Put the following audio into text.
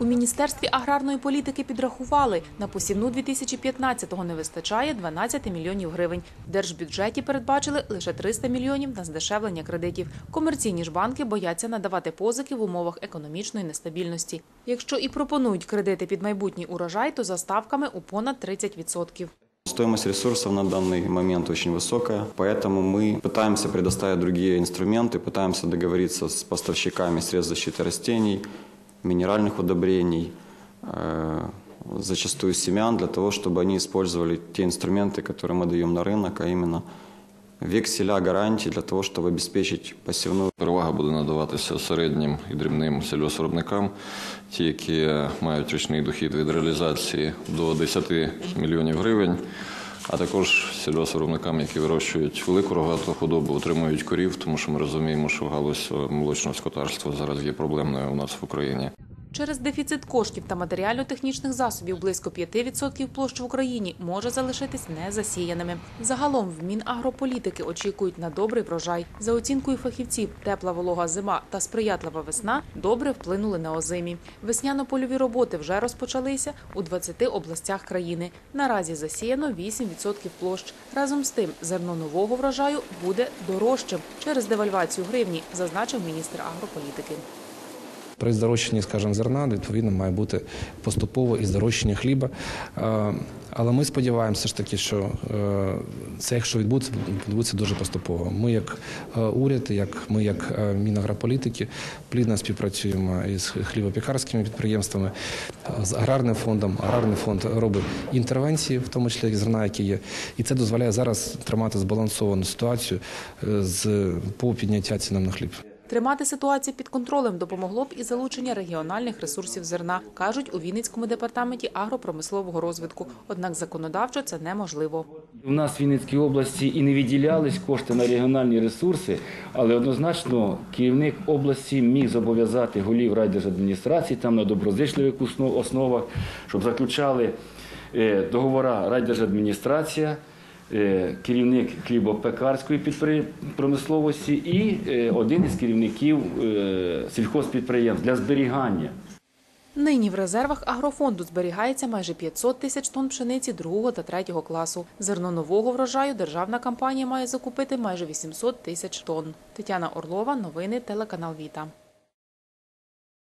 У міністерстві аграрної політики підрахували, на посівну 2015-го не вистачає 12 мільйонів гривень. В держбюджеті передбачили лише 300 мільйонів на здешевлення кредитів. Комерційні ж банки бояться надавати позики в умовах економічної нестабільності. Якщо і пропонують кредити під майбутній урожай, то за ставками у понад 30%. Стоимость ресурсов на данный момент очень высокая, поэтому мы пытаемся предоставить другие инструменты, пытаемся договориться с поставщиками средств защиты растений, минеральных удобрений, э, зачастую семян, для того, чтобы они использовали те инструменты, которые мы даем на рынок, а именно векселя, гарантии для того, чтобы обеспечить посевную Перевага буде надаватися середнім і дрібним сільгоспвиробникам, ті, які мають річний дохід від реалізації до 10 мільйонів гривень, а також сільгоспвиробникам, які вирощують велику рогату худобу, отримують корів, тому що ми розуміємо, що галузь молочного скотарства зараз є проблемною у нас в Україні. Через дефіцит коштів та матеріально-технічних засобів близько 5% площ в Україні може залишитись незасіяними. Загалом в Мінагрополітики очікують на добрий врожай. За оцінкою фахівців, тепла волога зима та сприятлива весна добре вплинули на озимі. Весняно-польові роботи вже розпочалися у 20 областях країни. Наразі засіяно 8% площ. Разом з тим, зерно нового врожаю буде дорожчим через девальвацію гривні, зазначив міністр агрополітики. При здорожчанні, скажімо, зерна, відповідно, має бути поступово і здорожчання хліба. Е, Але ми сподіваємося ж таки, що е, це, якщо відбудеться, відбудеться дуже поступово. Ми, як е, уряд, як ми, як Мінагрополітики, плідно співпрацюємо із хлібопікарськими підприємствами, з аграрним фондом. Аграрний фонд робить інтервенції, в тому числі зерна, які є, і це дозволяє зараз тримати збалансовану ситуацію з по підняття цінам на хліб. Тримати ситуацію під контролем допомогло б і залучення регіональних ресурсів зерна, кажуть у Вінницькому департаменті агропромислового розвитку. Однак законодавчо це неможливо. У нас в Вінницькій області і не виділялись кошти на регіональні ресурси, але однозначно керівник області міг зобов'язати голів райдержадміністрації там на доброзичливих основ- основах, щоб заключали е, договора райдержадміністрація, керівник хлібопекарської промисловості і е, один із керівників е, сільхозпідприємств для зберігання. Нині в резервах агрофонду зберігається майже 500 тисяч тонн пшениці другого та третього класу. Зерно нового врожаю державна компанія має закупити майже 800 тисяч тонн. Тетяна Орлова, новини, телеканал Віта.